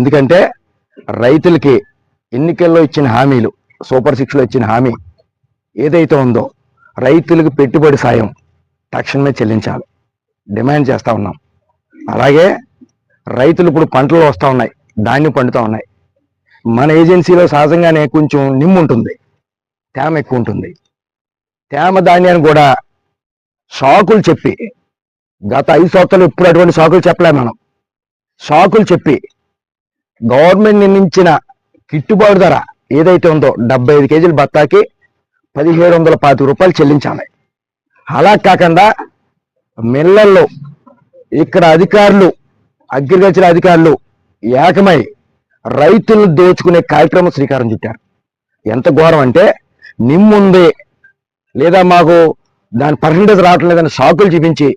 ఎందుకంటే రైతులకి ఎన్నికల్లో ఇచ్చిన హామీలు సూపర్ సిక్స్లో ఇచ్చిన హామీ ఏదైతే ఉందో రైతులకు పెట్టుబడి సాయం తక్షణమే చెల్లించాలి. డిమాండ్ చేస్తూ ఉన్నాం. అలాగే రైతులు ఇప్పుడు పంటలు వస్తూ ఉన్నాయి ధాన్యం పండుతూ ఉన్నాయి. మన ఏజెన్సీలో సహజంగానే కొంచెం నిమ్ము ఉంటుంది తేమ ఎక్కువ ఉంటుంది. తేమ ధాన్యాన్ని కూడా షాకులు చెప్పి గత ఐదు సంవత్సరాలు ఇప్పుడు అటువంటి షాకులు చెప్పలేము మనం. షాకులు చెప్పి గవర్నమెంట్ నిర్ణయించిన గిట్టుబాటు ధర ఏదైతే ఉందో డెబ్బై ఐదు కేజీల బత్తాకి పదిహేడు వందల పాతిక రూపాయలు చెల్లించాలి. అలా కాకుండా మిల్లల్లో ఇక్కడ అధికారులు అగ్రికల్చర్ అధికారులు ఏకమై రైతులను దోచుకునే కార్యక్రమం శ్రీకారం చుట్టారు. ఎంత ఘోరం అంటే నిమ్ముంది లేదా మాకు దాని పర్సంటేజ్ రావట్లేదని షాకులు చూపించి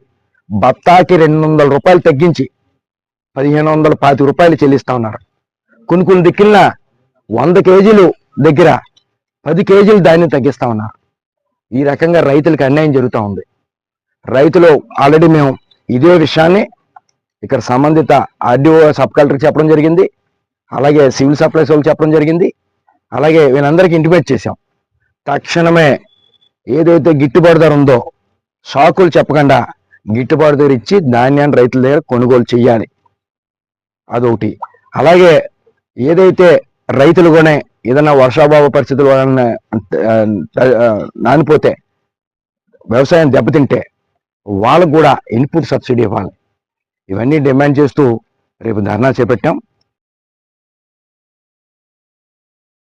బత్తాకి రెండు వందల రూపాయలు తగ్గించి పదిహేను వందల పాతిక రూపాయలు చెల్లిస్తా ఉన్నారు. కొన్ని కొన్ని దిక్కుల వంద కేజీలు దగ్గర. పది కేజీలు ధాన్యం తగ్గిస్తా ఉన్నారు ఈ రకంగా రైతులకు అన్యాయం జరుగుతూ ఉంది. రైతులు ఆల్రెడీ మేము ఇదే విషయాన్ని ఇక్కడ సంబంధిత ఆర్డీఓ సబ్ కలెక్టర్కి చెప్పడం జరిగింది. అలాగే సివిల్ సప్లైస్ వాళ్ళకి చెప్పడం జరిగింది. అలాగే వీళ్ళందరికీ ఇంటిమేట్ చేశాం. తక్షణమే ఏదైతే గిట్టుబాటు ధర ఉందో షాకులు చెప్పకుండా గిట్టుబాటు ధర ఇచ్చి ధాన్యాన్ని రైతుల దగ్గర కొనుగోలు చేయాలి అదొకటి. అలాగే ఏదైతే రైతులు కొనే ఏదైనా వర్షాభావ పరిస్థితుల వలన నానిపోతే వ్యవసాయం దెబ్బతింటే వాళ్ళకు కూడా ఇన్పుట్ సబ్సిడీ ఇవ్వాలి. ఇవన్నీ డిమాండ్ చేస్తూ రేపు ధర్నా చేపట్టాం.